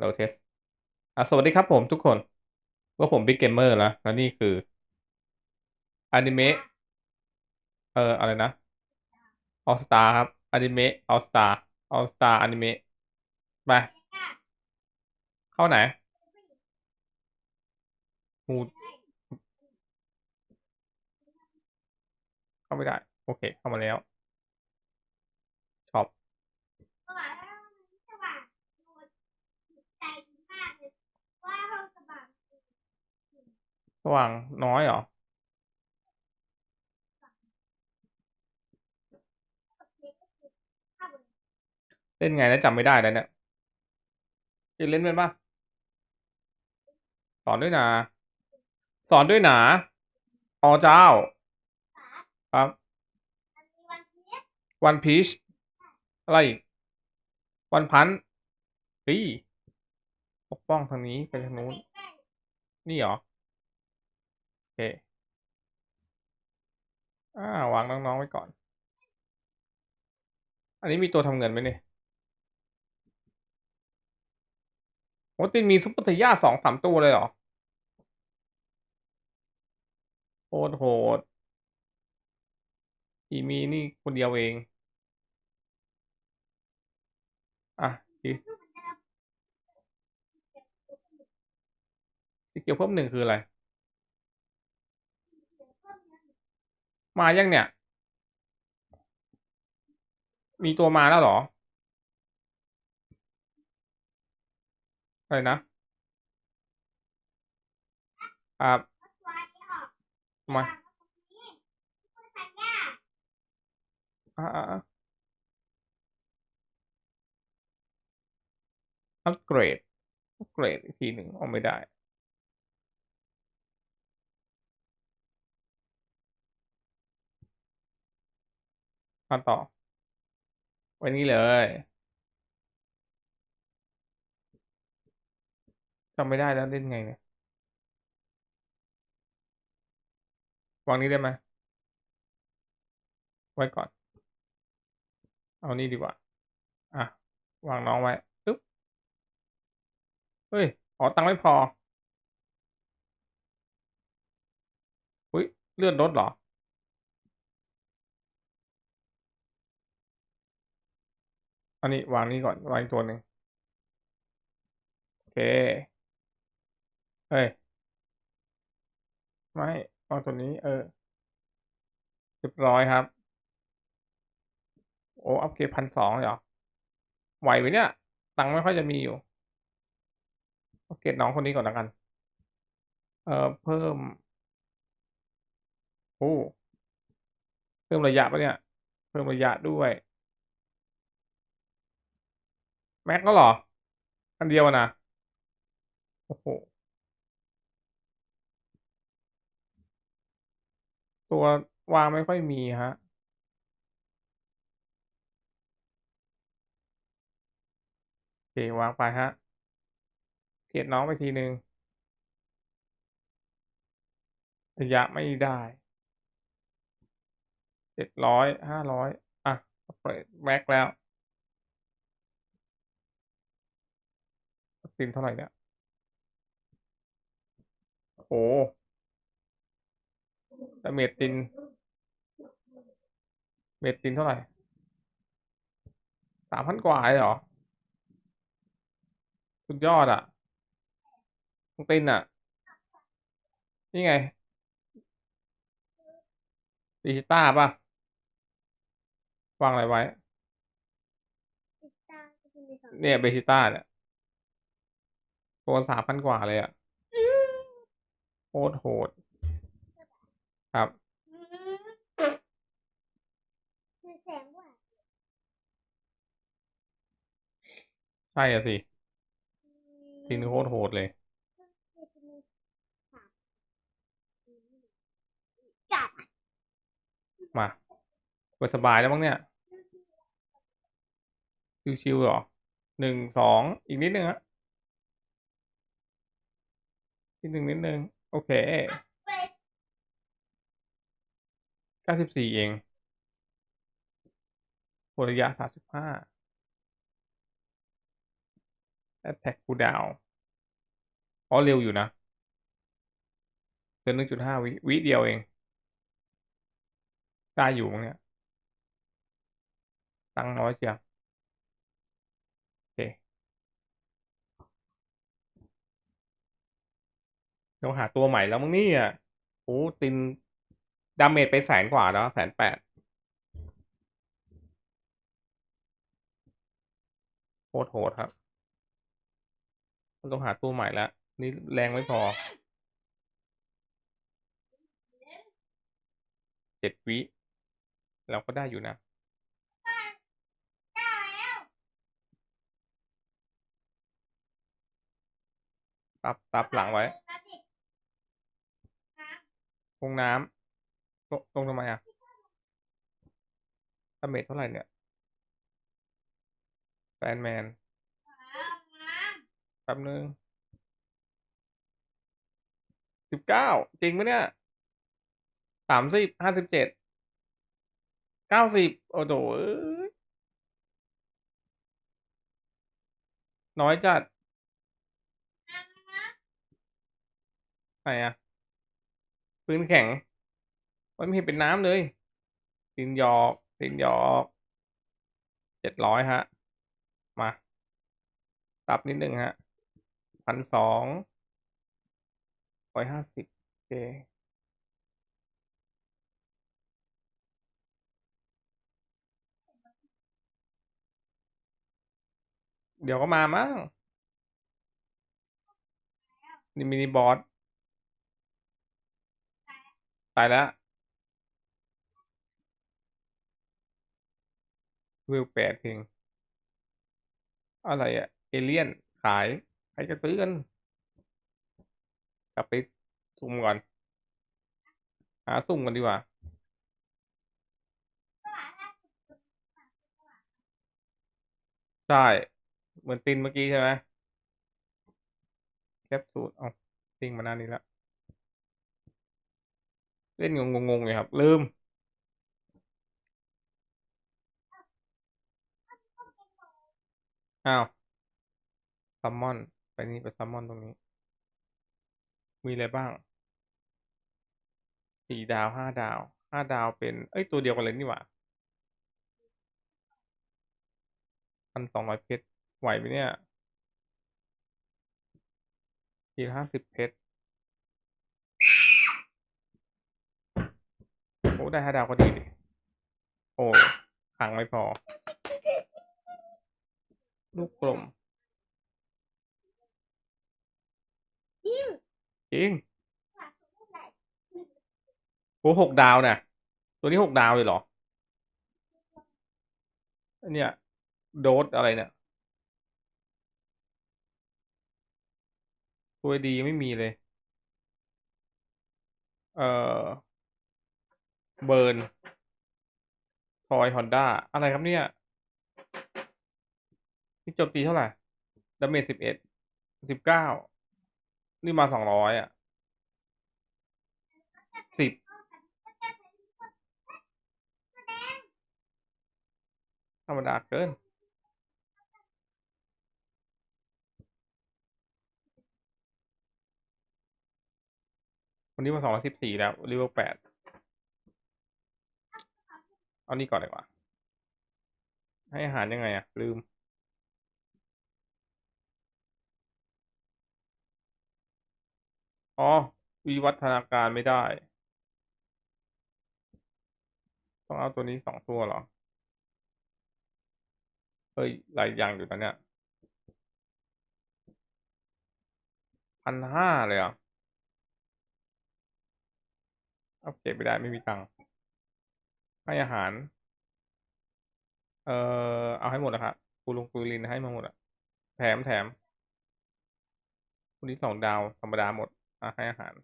เราเทสอะสวัสดีครับผมทุกคนว่าผมบิ๊กเกมเมอร์แล้วแล้วนี่คืออนิเมะเอ่ออะไรนะออสตาครับอนิเมะออสตาออสตาอนิเมะไปเข้าไหนหูเข้าไม่ได้ โอเค เข้ามาแล้วช็อป สว่างแล้วมันสว่างโดนใจดีมากเลยว่าห้องสว่าง สว่างน้อยเหรอ เล่นไงแล้วจำไม่ได้แล้วเนี่ยจะเล่นเป็นปะสอนด้วยนะ สอนด้วยหนาอ๋อเจ้า ครับ วันพีช อะไรอีก วันพันปีปกป้องทางนี้ไปทางนู้น นี่เหรอ อเคอ่าวางน้องๆไว้ก่อน อันนี้มีตัวทำเงินไหมเนี่ยโอ้ตินมีซุปเปอร์เทย่าสองสามตัวเลยเหรอโคตรโหด อีมีนี่คนเดียวเอง อะดีรูปเหมือนเดิมสีเขียวเพิ่มหนึ่งคืออะไร เดี๋ยวเพิ่มเงิน มายังเนี่ย มีตัวมาแล้วหรอ อะไรนะครับมางไว้ตรงนี้เพื่อใช้ยากอ่าอ่าอ่าอัปเกรดอัปเกรดอีกทีหนึ่งเอาไม่ได้ มาต่อ ไว้นี้เลยจำไม่ได้แล้วเล่นไงเนี่ยวางนี้ได้ไหมไว้ก่อน เอานี่ดีกว่า อะ วางน้องไว้ปึ๊บเฮ้ย อ๋อ ตังค์ไม่พอ อุ้ย เลื่อดลดเหรอ อันนี้วางนี้ก่อนวางอีกตัวหนึ่งโอเคเฮ้ยไม่วางตัวนี้ เออเรียบร้อยครับ โอ้อัพเกรดพันสองเหรอไหวไหมเนี่ยตังค์ไม่ค่อยจะมีอยู่อัพเกรดน้องคนนี้ก่อนล้วกัน เอ่อเพิ่มโอ้เพิ่มระยะปะเนี่ย เพิ่มระยะด้วย แม็กก็หรอ อันเดียวนะ โอ้โห ตัววางไม่ค่อยมีฮะโอเควางไปฮะเกรดน้องไปทีนึงระยะไม่ได้เจ็ดร้อยห้าร้อยอะเปิดแม็กแล้ว ตินเท่าไหร่เนี่ย โอ้แต่เมดติน เมดตินเท่าไหร่สามพันกว่าเลยเหรอ สุดยอดอะต้องตินอะ นี่ไงดิจิต้าป่ะ วางอะไรไว้ติดตามก็จะมีสองเนี่ยเบชิต้าเนี่ย ตัวสามพันกว่าเลยอะโคตรโหด ครับอืมคือแสงว่าใช่อะสิอืตินมโคตรโหดเลยคือจะมีสามอืมกัดมาสบายๆแล้วมั้งเนี่ย ชิวๆเหรอหนึ่งสองอีกนิดนึงฮะ นิดนึงนิดนึง โอเคเก้าสิบสี่เองโหระยะสามสิบห้า attack cooldown อ๋อเร็วอยู่นะเกินหนึ่งจุดห้าวิวิเดียวเอง ได้อยู่มั้งเนี่ย ตั้งน้อยเชียวโอเค เราหาตัวใหม่แล้วมั้งนี่ยโอ้ตินดาเมจไปแสนกว่าแล้วแสนแปดโคตรโหดครับต้องหาตัวใหม่แล้ว นี่แรงไม่พอเจ็ดวิเราก็ได้อยู่นะได้แล้วตับตับหลังไว้ ลงน้ำลงลงทำไมอะดาเมจเท่าไหร่เนี่ยแฟนแมนำน้ำน้แป๊บนึงสิบเก้าจริงไหมเนี่ยสามสิบห้าสิบเจ็ดเก้าสิบโอ้โหเอ้ยน้อยจัดำน้ำน้ไหนอะ พื้นแข็งมันไม่เห็นเป็นน้ำเลยตินหยอกตินหยอกเจ็ดร้อยฮะ มา ตับนิดหนึ่งฮะพันสองร้อยห้าสิบเคเดี๋ยวก็มามั้งนี่มินิบอส ตายแล้ววิวแปดเพลงอะไรอะเอเลียนขาย ใครจะซื้อกัน กลับไปซุ่มก่อน หาซุ่มกันดีกว่าใช่ เหมือนตินเมื่อกี้ใช่ไหมแคปซูลเอาติงมาหน้านี้แล้ว เล่นงงๆเลยครับ ลืม อ้าวซัมมอน ไปนี่ไปซัมมอนตรงนี้ มีอะไรบ้าง สี่ดาวห้าดาว ห้าดาวเป็น เอ้ย ตัวเดียวกันเลยนี่หว่าพันสองร้อยเพชร ไหวไหมเนี่ยทีห้าสิบเพชร โอ้ได้ห้าดาวก็ดีดิโอ้ขังไม่พอ ลูกกลมยิ่งจริงหาตัวไม่ได้โอ้หกดาวเนี่ยตัวนี้หกดาวเลยเหรออันเนี่ย โดสอะไรเนี่ยตัวดีไม่มีเลย เอ่อ เบิร์นทอยฮอนด้าอะไรครับเนี่ยนี่โจมตีเท่าไหร่ดาเมจสิบเอ็ดสิบเก้านี่มาสองร้อยอะสิบธรรมดาเกินวันนี้มาสองร้อยสิบสี่แล้วรีเวลแปด เอานี่ก่อนดีกว่า ให้อาหารยังไงอะลืม อ๋อ วิวัฒนาการไม่ได้ ต้องเอาตัวนี้สองตัวหรอ เฮ้ยหลายอย่างอยู่นะเนี่ยพันห้าเลยอะเอาเก็บไม่ได้ไม่มีตังค์ ให้อาหาร เอ่อ เอาให้หมดนะครับปูลงปูลินให้มาหมดอะแถมแถมวันนี้สองดาวธรรมดาหมดอะให้อาหาร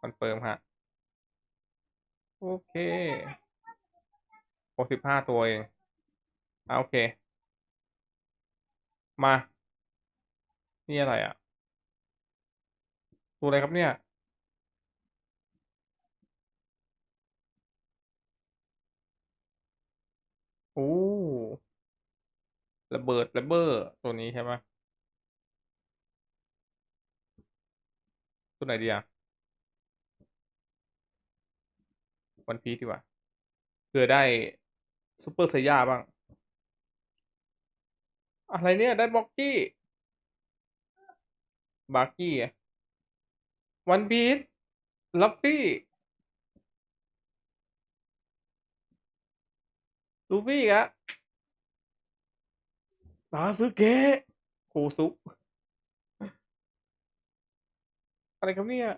คอนเฟิร์มฮะ โอเคหกสิบห้าตัวเองอะโอเค มา นี่อะไรอะตัวอะไรครับเนี่ย โอ้ระเบิดระเบ้อตัวนี้ใช่ไหมตัวไหนดีอะวันพีทดีกว่าเพื่อได้ซูเปอร์ไซยาบ้าง อะไรเนี่ยได้บ็อกกี้ บาร์กี้วันพีทลับฟี่ ลูฟี่อะซาสึเกะโคซุอะไรครับเนี่ย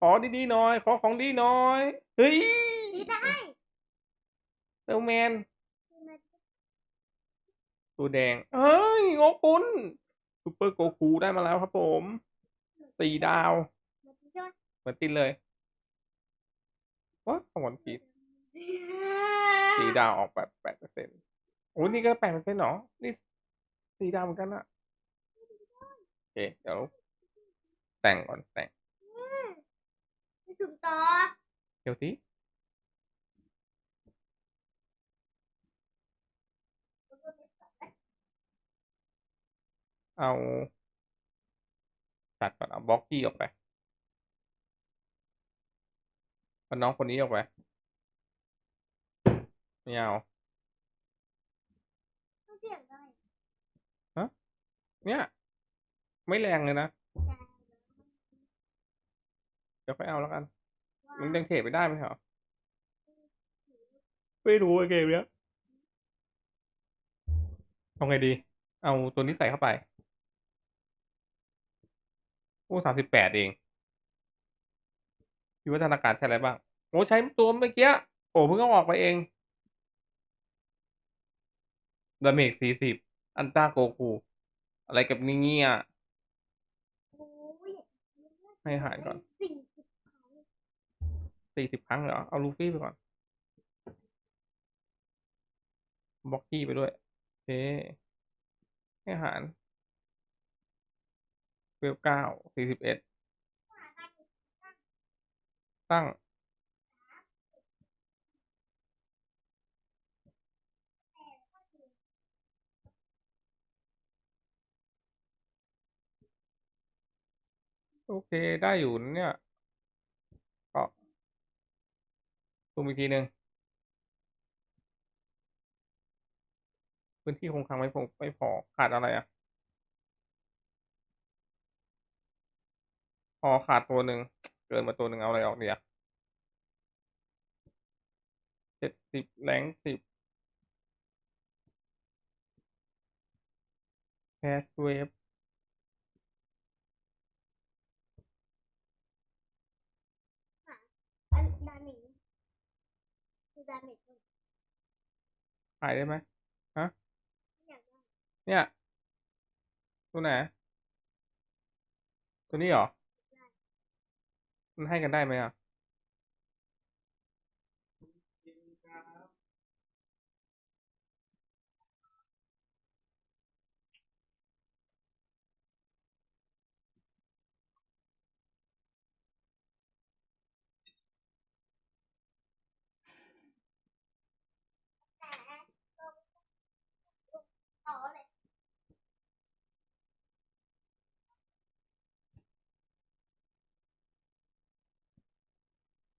ขอดีๆหน่อย ขอของดีหน่อย เฮ้ยดีได้เซลแมนคือมันตัวแดง เฮ้ยงอปุนซูเปอร์โกคูได้มาแล้วครับผมสี่ดาวมันจะช่วยเหมือนตินเลยว้าของวันพีช สี่ดาวออกแบบแปดเปอร์เซ็นต์โอ้นี่ก็แปดเปอร์เซ็นต์หรอนี่สี่ดาวเหมือนกันอะโอเค เดี๋ยว แต่งก่อนแต่งไปถึงต่อเดี๋ยวสิเอาตัดก่อนเอาบล็อกกี้ออกไปเอาน้องคนนี้ออกไป ไม่เอาต้องเสียงได้เนี่ย ไม่แรงเลยนะเดี๋ยวค่อยเอาแล้วกันมันยังเทรดไม่ได้ไหมเหรอไม่รู้ไอเกมเนี้ยเอาไงดี เอาตัวนี้ใส่เข้าไป โอ้สามสิบแปดเองวิวัฒนาการใช้อะไรบ้าง โอ้ใช้ตัวเมื่อกี้ โอ้เพิ่งเอาออกไปเอง ดาเมจสี่สิบอันต้าโกคูอะไรกับนี่เงี้ยโอ้ยให้หายก่อนสี่สิบครั้งสี่สิบครั้งเหรอ เอาลูฟี่ไปก่อนบล็อกกี้ไปด้วยโอเคให้อาหารเวลเก้าสี่สิบเอ็ดตั้ง โอเคได้อยู่เนี่ยก็ซูมอีกทีหนึ่งพื้นที่คงคลังไม่พอไม่พอขาดอะไรอะพอขาดตัวหนึ่งเกินมาตัวหนึ่งเอาอะไรออกเดียเจ็ดสิบแรงสิบแคสเวฟ อันดามิงคือ ดามิงมันขายได้ไหมอยากได้เนี่ย ตัวไหน ตัวนี้เหรอ มันให้กันได้ไหมอะ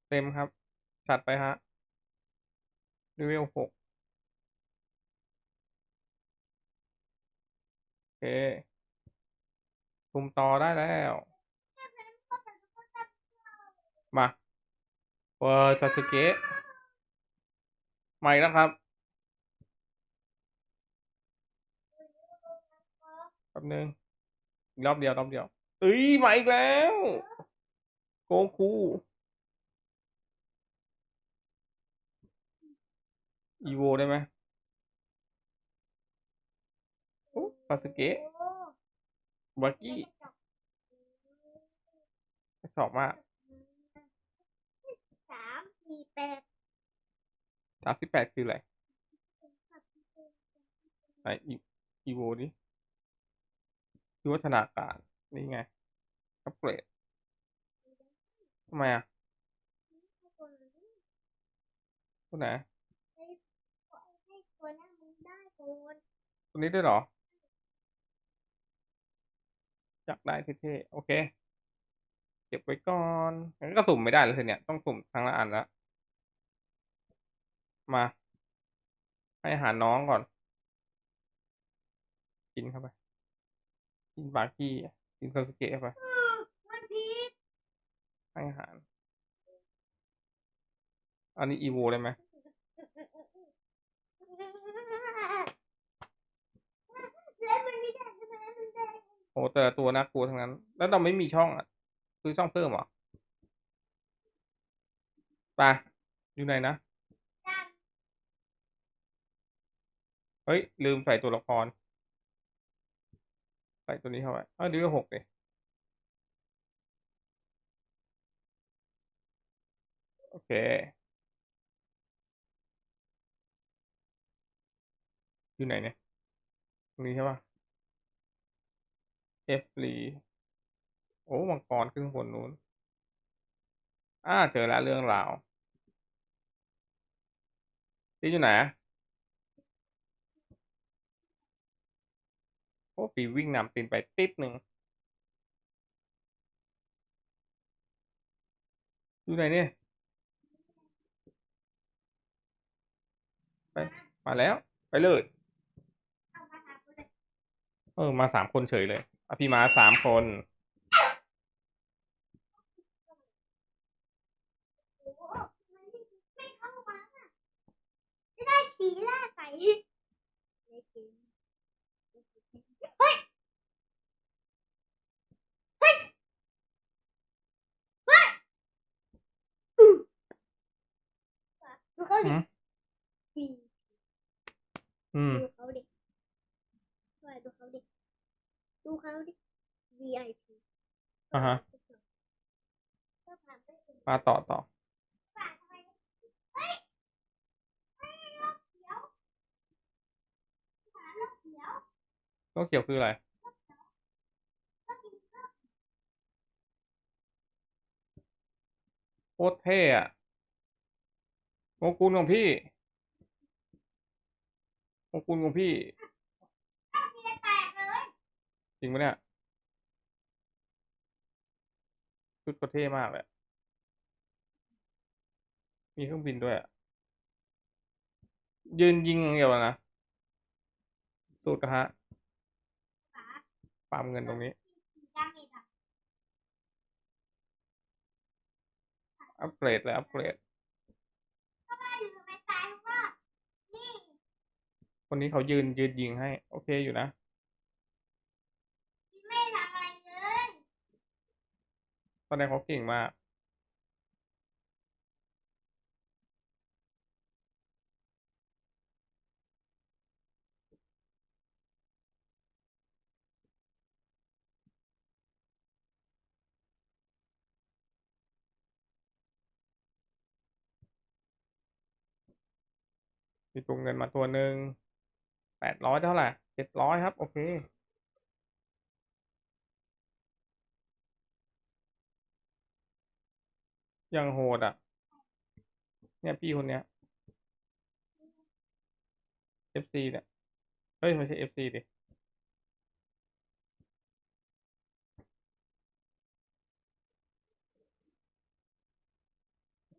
เต็มครับ จัดไปฮะเลเวลหกโอเคคุมต่อได้แล้ว มาเวอร์ซาสเกะใหม่แล้วครับแป๊บนึงรอบเดียวรอบเดียวเอ้ยมาอีกแล้ว โกคู อีโวได้ไหมโอ้ซาสึเกะบากี้ชอบมากสามสี่แปดสามสิบแปดคืออะไรไหนอีอีโวดิคือวัฒนาการ นี่ไงอัปเกรดทำไมอะตัวไหนให้ตัวนั้นมึง ได้โกนตัวนี้ด้วยเหรออยากได้เท่ๆโอเค เก็บไว้ก่อนงั้นก็สุ่มไม่ได้แล้วทีเนี้ยต้องสุ่มครั้งละอันละมา ให้อาหารน้องก่อน กินเข้าไปกินบากี้กินซาสเกะเข้าไปอืมมันพีดให้อาหาร อันนี้อีโวได้ไหม แล้วมันไม่ได้ทำไมมันได้ โอ้แต่ละตัวน่ากลัวทั้งนั้น แล้วเราไม่มีช่องอะซื้อช่องเพิ่มเหรอไปอยู่ไหนนะ เฮ้ย ลืมใส่ตัวละคร ใส่ตัวนี้เข้าไปเออดีก็หกเลยโอเค อยู่ไหนเนี่ย ตรงนี้ใช่ปะ เอฟรีโอ้มังกรขึ้นบนนู้น อ่า เจอแล้วเรื่องราวตีอยู่ไหนอะโอ้ปีวิ่งนำตีนไปติดหนึ่งอยู่ไหนเนี่ย ไป มาแล้ว ไปเลย เออ มาสามคนเฉยเลย อะพี่มาสามคน ไม่เข้ามาจะได้สีล่าใสเฮ้ย เฮ้ย เฮ้ยอืมดูเขาดิอืม ดูเขาดิว่าดูเขาดิ ดูเขาดิ VIP อ่าฮะก็ผ่านไปถึงมาต่อต่อ ผ่านทำไมเฮ้ยเฮ้ยรถเขียวผ่านรถเขียวก็เขียวคืออะไร ก็กินก็โคตรเท่อะโมกุลของพี่โมกุลของพี่ มีแต่แตกเลย จริงปะเนี่ยชุดก็เท่มากเลยอะมีเครื่องบินด้วยอะยืนยิงอย่างเดียวอะนะสูตรกระทะฝาปาล์มเงินตรงนี้สีดำเมจอะอัปเกรดเลยอัปเกรดก็ไม่หรือไม่ตายเพราะว่านี่คนนี้เขายืนยืนยิงให้ โอเคอยู่นะ ไม่ทำอะไรเลย ตอนนี้เขาเก่งมาก มีตัวเงินมาตัวหนึ่งแปดร้อยเท่าไหร่เจ็ดร้อยครับ โอเค ยังโหดอะ เนี่ยพี่คนเนี้ย FC เนี่ย เฮ้ย ไม่ใช่ FC ดิ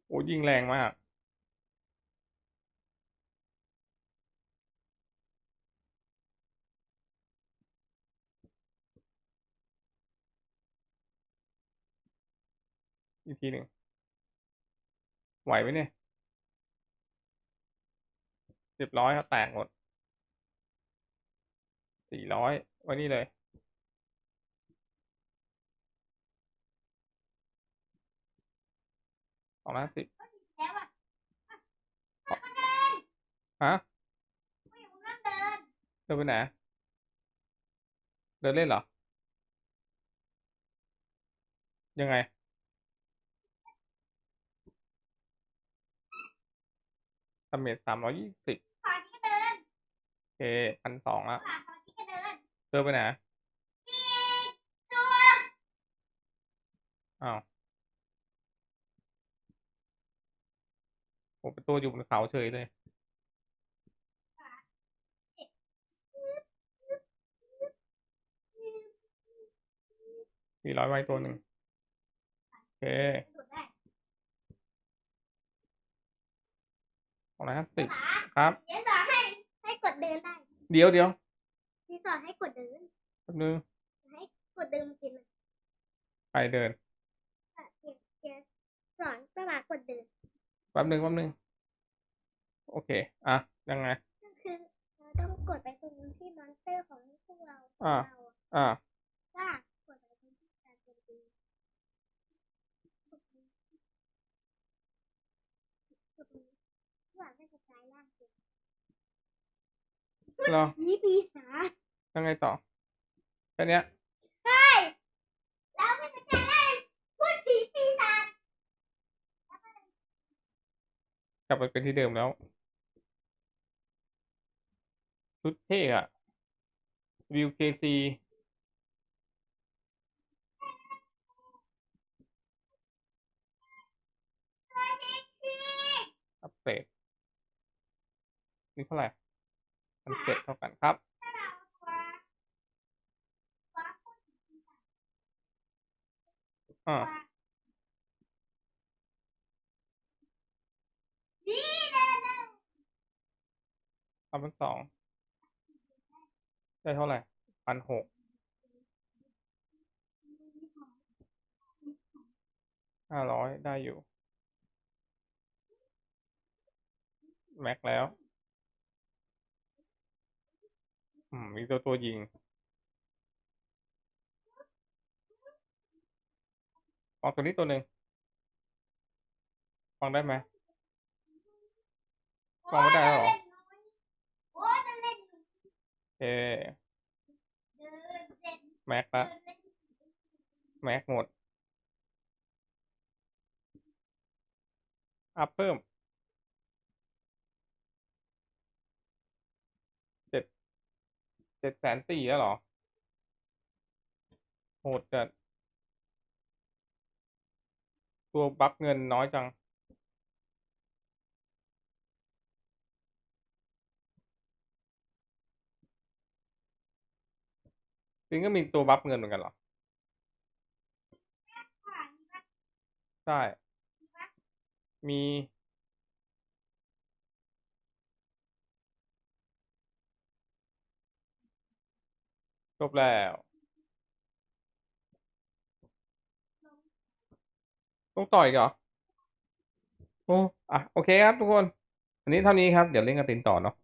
โอ้ยิงแรงมากอีกทีหนึ่ง ไหวไหมเนี่ยเรียบร้อยครับแตกหมดสี่ร้อยไว้นี่เลย สองร้อยห้าสิบแล้วอะมันก็เดินฮะผู้หญิงคนนั้นเดินเดินไปไหน เดินเล่นเหรอ ยังไง ตำเมจสามร้อยยี่สิบขอที่ก็เดินโอเคพันสองละขวาขอที่ก็เดินเดินไปไหนปีกตัวอ้าวผมเป็นตัวอยู่บนเขาเฉยเลยมีร้อยไว้ตัวหนึ่งเค กดได้สองร้อยห้าสิบป๋าครับ เดี๋ยวสอนให้ให้กดเดินได้เดี๋ยวเดี๋ยวที่สอนให้กดเดินแป๊บนึงให้กดเดินกินอะไปเดินเดี๋ยวเดี๋ยวสอนป้าป๋ากดเดินแป๊บนึงแป๊บนึงโอเค อะ ยังไง ก็คือเราต้องกดไปตรงที่มอนสเตอร์ของพวกเราอ่า เราอะอ่า ว่ากดไปตรงที่การโจมตีกดตรงนี้กดตรงนี้เพื่อไม่กระจายร่างเกิน เหรอ นี่ปีศาจยังไงต่อแค่เนี้ยใช่แล้วไม่กระจายร่างพูดผีปีศาจกลับไปเป็นที่เดิมแล้วชุดเท่อะวิวเคซีตัวนี้ชีอัปเกรดนี่เท่าไหร่ พันเจ็ดเท่ากันครับ อ่าอาเป็นสอง ได้เท่าไหร่พันหกห้าร้อยได้อยู่ แม็กแล้ว อืมมีตัวตัวยิง ออกตัวนี้ตัวหนึ่งฟังได้ไหมวางไม่ได้หรอเอแม็กละแม็กหมด อัพเพิ่ม จ็ดแสนสี่แล้วหรอ โหดจัด ตัวบัฟเงินน้อยจัง จริงก็มีตัวบัฟเงินเหมือนกันหรอ ใช่ มี จบแล้ว ต้องต่อยกเหรอโอ้อะ โอเคครับทุกคน อันนี้เท่านี้ครับ เดี๋ยวเล่นกันตินต่อเนาะ